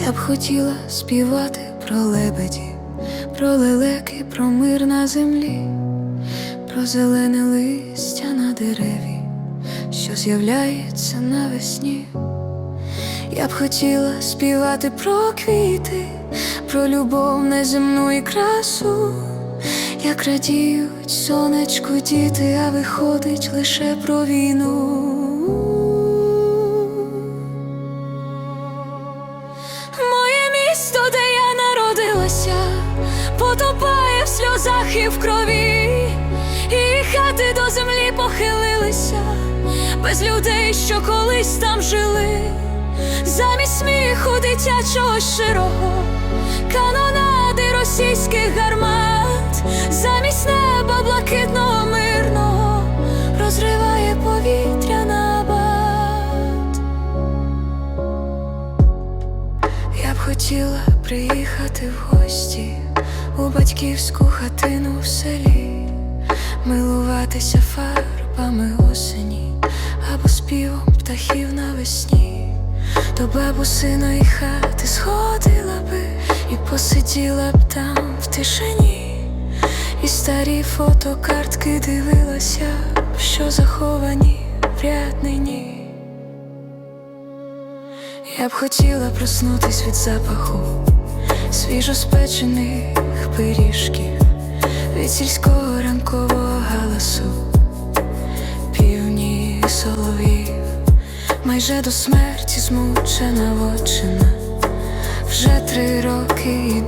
Я б хотіла співати про лебеді, про лелеки, про мир на землі, про зелене листя на дереві, що з'являється навесні. Я б хотіла співати про квіти, про любов неземну і красу, як радіють сонечку діти, а виходить лише про війну. Потопає в сльозах і в крові, і хати до землі похилилися, без людей, що колись там жили, замість сміху дитячого щирого, канонади російських гармат, замість неба блакитного мирного. Розриває повітря набат. Я б хотіла приїхати в гості у батьківську хатину в селі, милуватися фарбами осені або співом птахів навесні, до бабусиної хати сходила би і посиділа б там в тишині, і старі фотокартки дивилася, що заховані в ряднині. Я б хотіла проснутись від запаху свіжоспечених пиріжків, від сільського ранкового галасу, півні соловів, майже до смерті змучена вочина. Вже три роки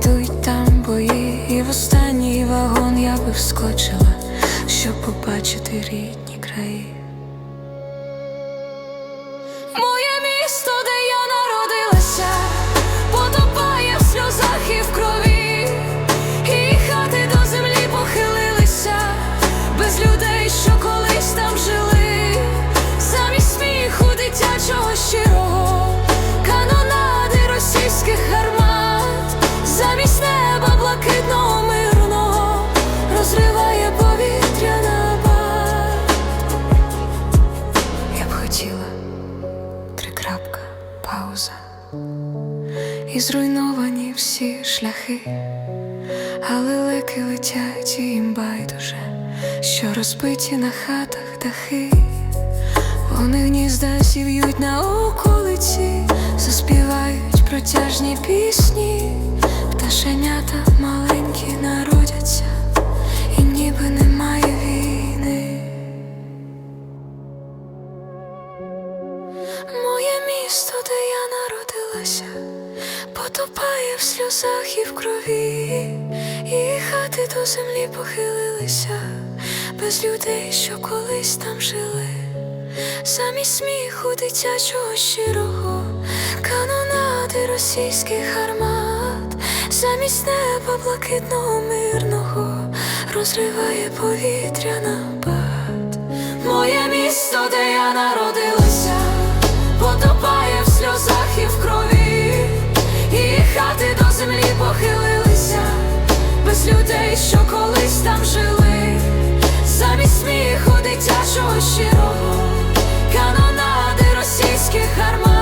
пауза. І зруйновані всі шляхи, але леки летять і їм байдуже, що розбиті на хатах дахи. Вони гнізда зів'ють на околиці, заспівають протяжні пісні, пташенята маленькі народяться, і ніби немає війни. Потопає в сльозах і в крові, і хати до землі похилилися, без людей, що колись там жили, замість сміху дитячого щирого, канонади російських гармат, замість неба блакитного мирного розриває повітря на бат. Моє місто, де я народилася, людей, що колись там жили, замість сміху дитячого щирого, канонади російських гармат.